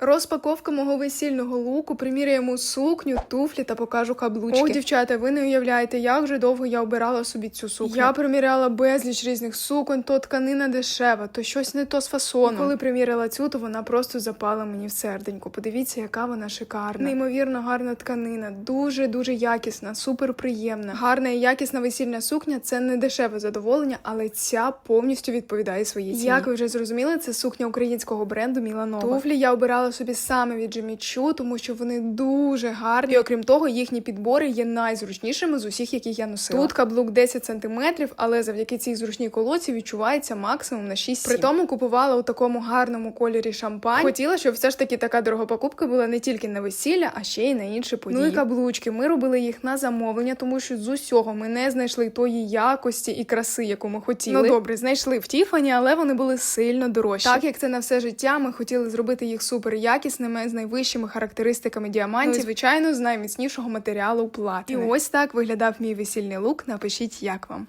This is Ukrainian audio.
Розпаковка мого весільного луку, приміряємо сукню, туфлі та покажу каблучки. О, дівчата, ви не уявляєте, як же довго я обирала собі цю сукню. Я приміряла безліч різних суконь, то тканина дешева, то щось не то з фасоном. І коли приміряла цю, то вона просто запала мені в серденько. Подивіться, яка вона шикарна. Неймовірно гарна тканина, дуже дуже якісна, супер приємна. Гарна і якісна весільна сукня це не дешеве задоволення, але ця повністю відповідає своїй ціні. Як ви вже зрозуміли, це сукня українського бренду Міланова. Туфлі я обирала собі саме від Jimmy Choo, тому що вони дуже гарні. І окрім того, їхні підбори є найзручнішими з усіх, які я носила. Тут каблук 10 см, але завдяки цій зручній колоці відчувається максимум на 6 При тому купувала у такому гарному кольорі шампань. Хотіла, щоб все ж таки така дорога покупка була не тільки на весілля, а ще й на інші події. Ну і каблучки. Ми робили їх на замовлення, тому що з усього ми не знайшли тої якості і краси, яку ми хотіли. Ну добре, знайшли в Тіфані, але вони були сильно дорожчі. Так як це на все життя, ми хотіли зробити їх супер якісними з найвищими характеристиками діамантів. Ну, і, звичайно, з найміцнішого матеріалу платини. І ось так виглядав мій весільний лук. Напишіть, як вам.